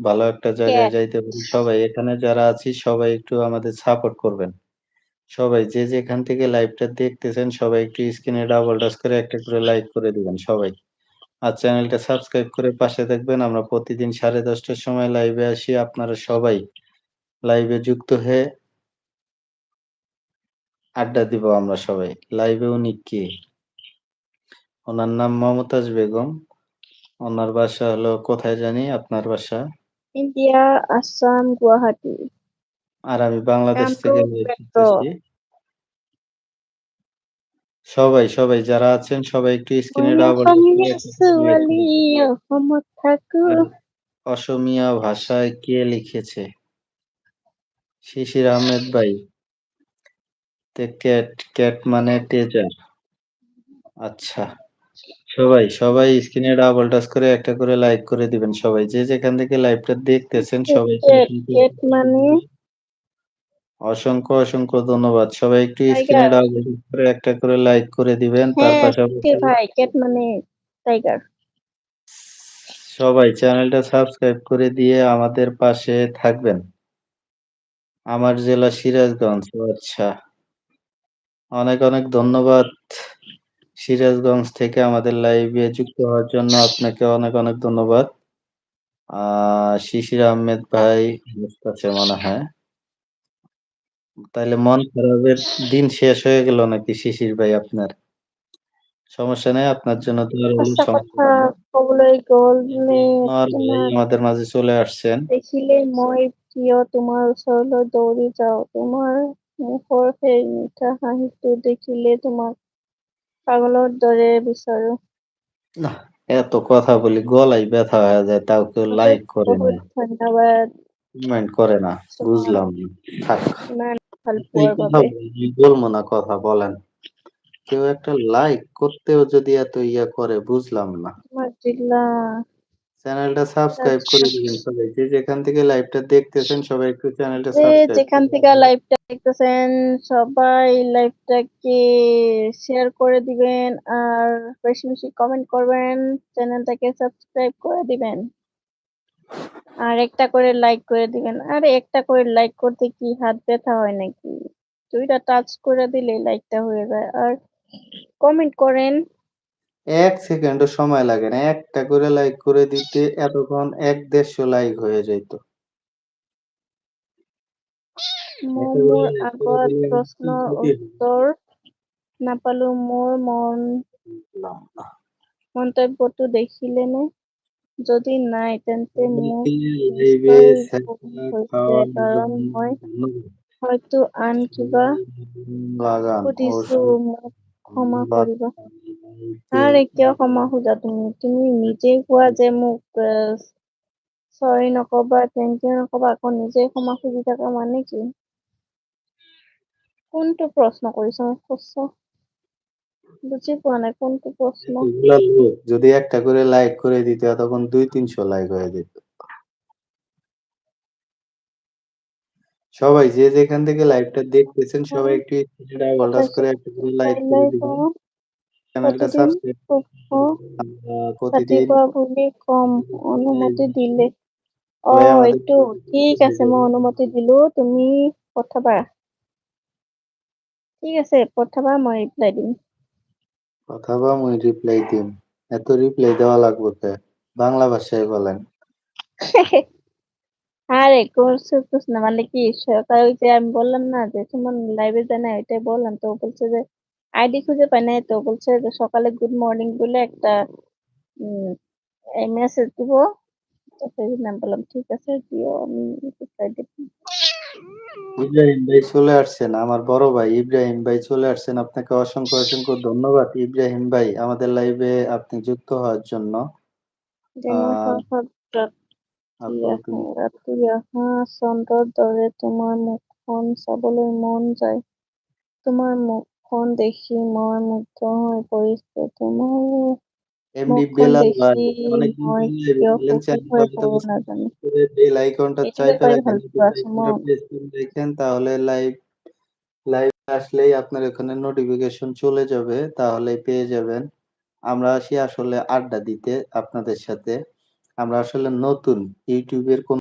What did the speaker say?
ভালো একটা জায়গায় যাইতে পারি। সবাই এখানে যারা আছি সবাই একটু আমাদের সাপোর্ট করবেন। সবাই যে যেখান থেকে লাইভটা দেখতেছেন সবাই একটু স্ক্রিনে ডাবল টাচ করে একটা করে লাইক করে দিবেন সবাই। আর চ্যানেলটা সাবস্ক্রাইব করে পাশে থাকবেন। আমরা প্রতিদিন সাড়ে দশটার সময় লাইভে আসি। আপনারা সবাই লাইভে যুক্ত হয়ে আড্ডা দিব আমরা সবাই। লাইভে উনি কে? উনার নাম মমতাজ বেগম। ওনার বাসা হলো কোথায় জানি? আপনার বাসা? ইন্ডিয়া, আসাম, গুয়াহাটি। আর আমি বাংলাদেশ থেকে। সবাই, সবাই যারা আছেন সবাই একটু স্ক্রিনে ডাবল অসমীয়া ভাষায় কে লিখেছে? শিশির আহমেদ ভাই। তে ক্যাট, ক্যাট মানে ট্রেজার। আচ্ছা। সবাই, সবাই স্ক্রিনে ডাবল টাচ করে একটা করে লাইক করে দিবেন সবাই। যে যেখান থেকে লাইভটা দেখতেছেন সবাই মানে? অসংখ্য, অসংখ্য ধন্যবাদ। সবাই একটু স্ক্রিনে। ডাবল টাচ করে একটা করে লাইক করে দিবেন। তার হ্যাঁ, পাশাপাশি ভাই ক্যাট মানে টাইগার। সবাই চ্যানেলটা সাবস্ক্রাইব করে দিয়ে আমাদের পাশে থাকবেন। আমার জেলা সিরাজগঞ্জ। আচ্ছা। অনেক, অনেক ধন্যবাদ। সিরাজগঞ্জ থেকে আমাদের লাইভে যুক্ত হওয়ার জন্য আপনাকে অনেক, অনেক ধন্যবাদ। আ শিশির আহমেদ ভাই আছে মনে হয়। তাইলে মন খারাপের দিন শেষ হয়ে গেল নাকি শিশির ভাই আপনার? সমস্যা নাই আপনার জন্য গ'লে আনোয়ার আমাদের মাঝে চলে আসছেন। দেখিলেই মই প্ৰিয় তোমাৰ ওচৰলৈ দৌৰি যাওঁ। তোমাৰ মুখৰ সেই মিঠা হাঁহিটো দেখিলে তোমাক পাগলৰ দরে বিচাৰো। না এত কথা বলি গলায় ব্যথা হয়ে যায় তাও কেউ লাইক করে না। ধন্যবাদ। কমেন্ট করে না। বুঝলাম থাক। বলব না কথা বলেন। কেউ একটা লাইক করতেও যদি এত ইয়া করে বুঝলাম না। চ্যানেলটা সাবস্ক্রাইব করে দিবেন সবাই। যে যেখান থেকে লাইভটা দেখতেছেন সবাই একটু চ্যানেলটা সাবস্ক্রাইব যেখান থেকে। লাইভটা দেখতেছেন সবাই লাইভটাকে শেয়ার করে দিবেন আর বেশি, বেশি কমেন্ট করবেন। চ্যানেলটাকে সাবস্ক্রাইব করে দিবেন। আর একটা করে লাইক করে দিবেন। আরে একটা করে লাইক করতে কি হাত ব্যথা হয় নাকি? ২ টা টাচ করে দিলেই লাইকটা হয়ে যায়। আর কমেন্ট করেন। ১ সেকেন্ডও সময় লাগে না। একটা করে লাইক করে দিতে এতক্ষণ ১-১৫০ লাইক হয়ে যাইত। আগত? উত্তৰ নাপালো মোৰ মন না। মন্তব্যটো দেখিলেনে? যদি নাই তেন্তে মোক কাৰণ মই হয়তো আন কিবা সুধিছো মোক ক্ষমা কৰিবা। আৰে কিয় ক্ষমা খোজা তুমি? তুমি নিজেই কোৱা যে মোক চৰি নকবা, থেংক ইউ নকবা আকৌ নিজেই ক্ষমা খুজি থাকা মানে কি? কোনটো প্ৰশ্ন কৰিছা মোক কোৱাচোন? বুজি পোৱা নাই কোনটো? এতগুলা যদি একটা করে লাইক করে দিত তখন ২-৩০০ লাইক হয়ে যেত। সবাই যে যেখান থেকে লাইভটা দেখতেছেন সবাই একটু স্ক্রিনে ডাবল করে একটা করে লাইক করে দিবেন। বুলি কম অনুমতি দিলে। অ' এইটো ঠিক আছে মই অনুমতি দিলো তুমি পঠাবা। ঠিক আছে পঠাবা মই ৰিপ্লাই দিম। অথবা মুই রিপ্লাই দিম। এত রিপ্লাই দেওয়া লাগবো? বাংলা ভাষায় বলেন। আরে মানে কি সকাল ওই যে আমি বললাম না যে সুমন লাইভে যায় না এটাই বললাম তো বলছে যে আইডি খুঁজে পাই নাই তো বলছে যে সকালে গুড মর্নিং বলে একটা মেসেজ দিব জন্য বললাম ঠিক আছে দিও আমি। ইব্রাহিম ভাই চলে আসছেন। আমার বড় ভাই ইব্রাহিম ভাই চলে আসছেন। আপনাকে অসংখ্য, অসংখ্য ধন্যবাদ ইব্রাহিম ভাই আমাদের লাইভে আপনি যুক্ত হওয়ার জন্য। আ যেমন সহস্র ৰাতি আপু আহা তুমি ৰাতি আহা চন্দ্ৰৰ দৰে তোমাৰ মুখখন চাবলৈ মন যায়। তোমাৰ মুখখন দেখি মই মুগ্ধ হৈ পৰিছো। তোমাৰ এমডি বেল আইকনটা তাহলে লাইভ লাইভে আসলেই আপনার ওখানে নোটিফিকেশন চলে যাবে। তাহলেই পেয়ে যাবেন। আমরা আসি আসলে আড্ডা দিতে আপনাদের সাথে। আমরা আসলে নতুন। ইউটিউবের কোন